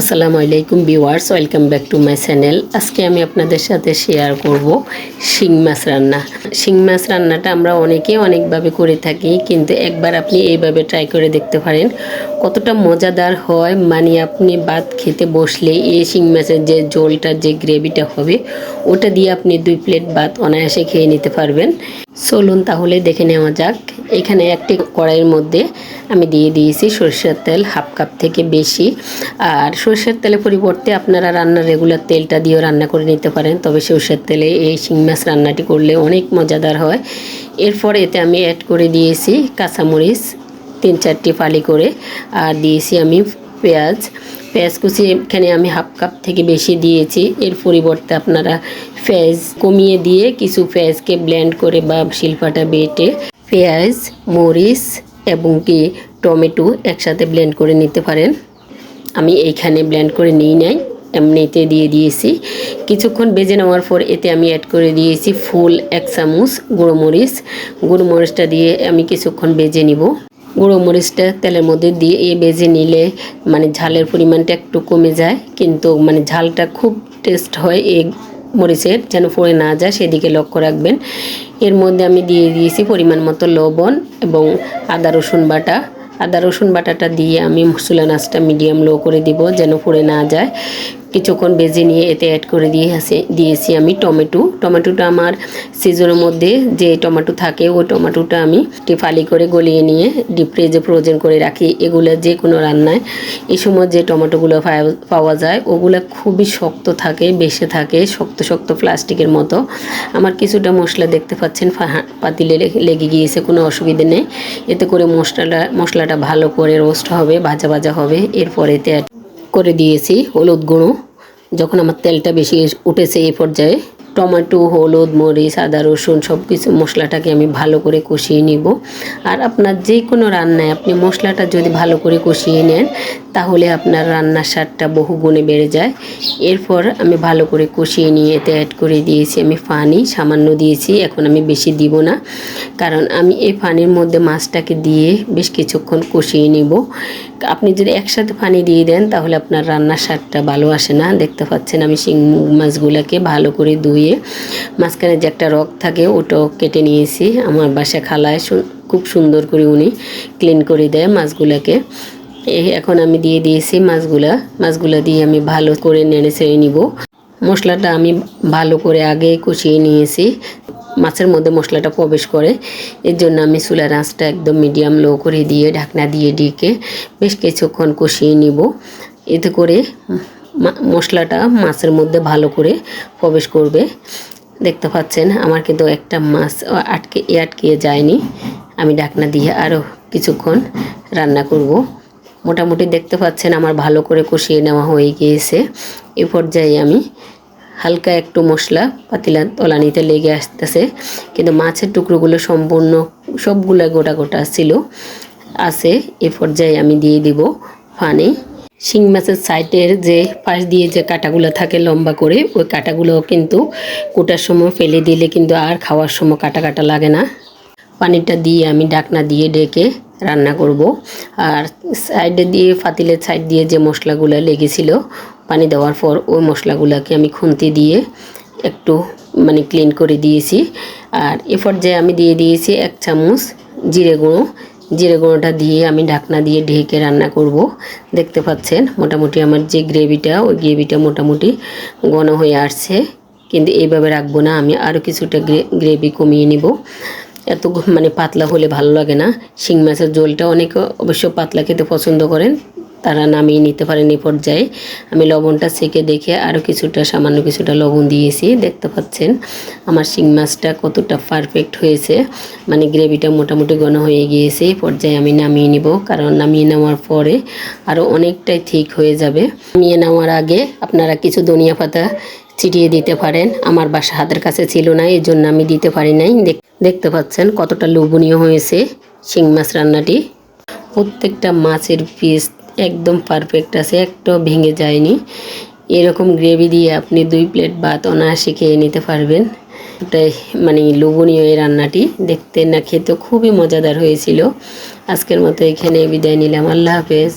আসসালামু আলাইকুম viewers, welcome back to my channel. আজকে আমি আপনাদের সাথে শেয়ার করব শিং মাছ রান্না। শিং মাছ রান্নাটা আমরা অনেকে অনেকভাবে করে থাকি, কিন্তু একবার আপনি এইভাবে ট্রাই করে দেখতে পারেন কতটা মজাদার হয়। মানে আপনি ভাত খেতে বসলে এই শিং মাছের যে জলটা যে গ্রেভিটা হবে, ওটা দিয়ে আপনি দুই প্লেট ভাত অনায়াসে খেয়ে নিতে পারবেন। চলুন তাহলে দেখে নেওয়া যাক। এখানে একটি কড়াইয়ের মধ্যে আমি দিয়ে দিয়েছি সরষের তেল, হাফ কাপ থেকে বেশি। আর সরষের তেলের পরিবর্তে আপনারা রান্নার রেগুলার তেলটা দিয়েও রান্না করে নিতে পারেন। তবে সরষের তেলে এই শিং মাছ রান্নাটি করলে অনেক মজাদার হয়। এরপর এতে আমি অ্যাড করে দিয়েছি কাঁচামরিচ, তিন চারটি ফালি করে। আর দিয়েছি আমি পেঁয়াজ। পেঁয়াজ কুচি এখানে আমি হাফ কাপ থেকে বেশি দিয়েছি। এর পরিবর্তে আপনারা পেঁয়াজ কমিয়ে দিয়ে কিছু পেঁয়াজকে ব্লেন্ড করে বা শিল্পাটা বেটে পেঁয়াজ, মরিচ এবং কি টমেটো একসাথে ব্লেন্ড করে নিতে পারেন। আমি এইখানে ব্লেন্ড করে নিই নাই, এমনিতে দিয়ে দিয়েছি। কিছুক্ষণ বেজে নেওয়ার পর এতে আমি অ্যাড করে দিয়েছি ফুল এক চামচ গুঁড়ো মরিচ গুঁড়ো মরিচটা দিয়ে আমি কিছুক্ষণ বেজে নিব। গুঁড়ো মরিচটা তেলের মধ্যে দিয়ে বেজে নিলে মানে ঝালের পরিমাণটা একটু কমে যায়, কিন্তু মানে ঝালটা খুব টেস্ট হয় এই মরিচের যেন পড়ে না যায়, সেদিকে লক্ষ্য রাখবেন। এর মধ্যে আমি দিয়ে দিয়েছি পরিমাণ মতো লবণ এবং আদা, রসুন বাটা। আদা, রসুন বাটাটা দিয়ে আমি মশলা নাচটা মিডিয়াম লো করে দিব যেন পড়ে না যায়। কিছুক্ষণ বেজে নিয়ে এতে অ্যাড করে দিয়ে আসে, দিয়েছি আমি টমেটো। টমেটোটা আমার সিজনের মধ্যে যে টমেটো থাকে, ওই টমেটোটা আমি ফালি করে গলিয়ে নিয়ে ডিপ ফ্রিজে ফ্রোজেন করে রাখি। এগুলো যে কোনো রান্নায় এই সময় যে টমেটোগুলো পাওয়া- যায়, ওগুলো খুবই শক্ত থাকে, বেশি থাকে, শক্ত শক্ত প্লাস্টিকের মতো। আমার কিছুটা মশলা দেখতে পাচ্ছেন পাতিলে লেগে গিয়েছে, কোনো অসুবিধে নেই। এতে করে মশলাটা মশলাটা ভালো করে রোস্ট হবে, ভাজা ভাজা হবে, এরপরে এতে করে দিয়েছি হলুদ গুঁড়ো। যখন আমার তেলটা বেশি উঠেছে এই পর্যায়ে, টমেটো, হলুদ, মরিচ, আদা, রসুন সব কিছু মশলাটাকে আমি ভালো করে কষিয়ে নিব। আর আপনার যে কোনো রান্নায় আপনি মশলাটা যদি ভালো করে কষিয়ে নেন তাহলে আপনার রান্নার স্বাদটা বহু গুণে বেড়ে যায়। এরপর আমি ভালো করে কষিয়ে নিয়ে এতে অ্যাড করে দিয়েছি আমি পানি, সামান্য দিয়েছি, এখন আমি বেশি দিব না। কারণ আমি এই পানির মধ্যে মাছটাকে দিয়ে বেশ কিছুক্ষণ কষিয়ে নিব। আপনি যদি একসাথে পানি দিয়ে দেন, তাহলে আপনার রান্নার স্বাদটা ভালো আসে না। দেখতে পাচ্ছেন আমি শিং মাছগুলোকে ভালো করে ধুয়ে মাঝখানে যে একটা রক থাকে, ওটাও কেটে নিয়েছি। আমার বাসা খালায় খুব সুন্দর করে উনি ক্লিন করে দেয় মাছগুলোকে। এখন আমি দিয়ে দিয়েছি মাছগুলা। মাছগুলা দিয়ে আমি ভালো করে নেড়ে ছেড়ে নিব। মশলাটা আমি ভালো করে আগে কষিয়ে নিয়েছি। মাছের মধ্যে মশলাটা প্রবেশ করে। এর জন্য আমি চুলার আঁচটা একদম মিডিয়াম লো করে দিয়ে ঢাকনা দিয়ে ঢেকে বেশ কিছুক্ষণ কষিয়ে নিব। এতে করে মশলাটা মাছের মধ্যে ভালো করে প্রবেশ করবে। দেখতে পাচ্ছেন, আমার কিন্তু একটা মাছ আটকে আটকে যায়নি। আমি ঢাকনা দিয়ে আরও কিছুক্ষণ রান্না করব। মোটামুটি দেখতে পাচ্ছেন আমার ভালো করে কষিয়ে নেওয়া হয়ে গিয়েছে। এ পর্যায়ে আমি হালকা একটু মশলা পাতিলা তলানিতে লেগে আসতেছে। কিন্তু মাছের টুকরোগুলো সম্পূর্ণ সবগুলো গোটা গোটা ছিল। আছে, এ পর্যায়ে আমি দিয়ে দিব পানি। শিং মাছের সাইডের যে পাশ দিয়ে যে কাটাগুলো থাকে লম্বা করে, ওই কাটাগুলো কিন্তু কোটার সময় ফেলে দিলে কিন্তু আর খাওয়ার সময় কাটা কাটা লাগে না। পানিটা দিয়ে আমি ডাকনা দিয়ে ডেকে রান্না করব। আর সাইডে দিয়ে ফাতিলের সাইড দিয়ে যে মশলাগুলো লেগেছিল, পানি দেওয়ার পর ওই মশলাগুলোকে আমি খুন্তি দিয়ে একটু মানে ক্লিন করে দিয়েছি। আর এ পর্যায়ে আমি দিয়ে দিয়েছি এক চামচ জিরে গুঁড়ো। জিরে গুঁড়োটা দিয়ে আমি ঢাকনা দিয়ে ঢেকে রান্না করব। দেখতে পাচ্ছেন, মোটামুটি আমার যে গ্রেভিটা, ওই গ্রেভিটা মোটামুটি ঘন হয়ে আসছে। কিন্তু এইভাবে রাখব না, আমি আরও কিছুটা গ্রেভি কমিয়ে নিব। এত মানে পাতলা হলে ভালো লাগে না। শিং মাছের ঝোলটা অনেকে অবশ্য পাতলা খেতে পছন্দ করেন। তারা নামিয়ে নিতে পারেন এই পর্যায়ে। আমি লবণটা সেকে দেখে আরও কিছুটা, সামান্য কিছুটা লবণ দিয়েছি, দেখতে পাচ্ছেন। আমার শিং মাছটা কতটা পারফেক্ট হয়েছে। মানে গ্রেভিটা মোটামুটি ঘন হয়ে গিয়েছে এই পর্যায়ে আমি নামিয়ে নিব। কারণ নামিয়ে নেওয়ার পরে আরও অনেকটাই ঠিক হয়ে যাবে। নামিয়ে নেওয়ার আগে আপনারা কিছু ধনিয়া পাতা ছিটিয়ে দিতে পারেন। আমার বাসা হাতের কাছে ছিল না এই জন্য আমি দিতে পারি নাই। দেখ- দেখতে পাচ্ছেন কতটা লোভনীয় হয়েছে শিং মাছ রান্নাটি। প্রত্যেকটা মাছের পিস একদম পারফেক্ট আছে, একটাও ভেঙে যায়নি। এরকম গ্রেভি দিয়ে আপনি দুই প্লেট ভাত অনায়াসে খেয়ে নিতে পারবেন। ওটাই মানে লোভনীয় এই রান্নাটি। দেখতে না খেতে খুবই মজাদার হয়েছিল। আজকের মতো এখানে বিদায় নিলাম। আল্লাহ হাফেজ।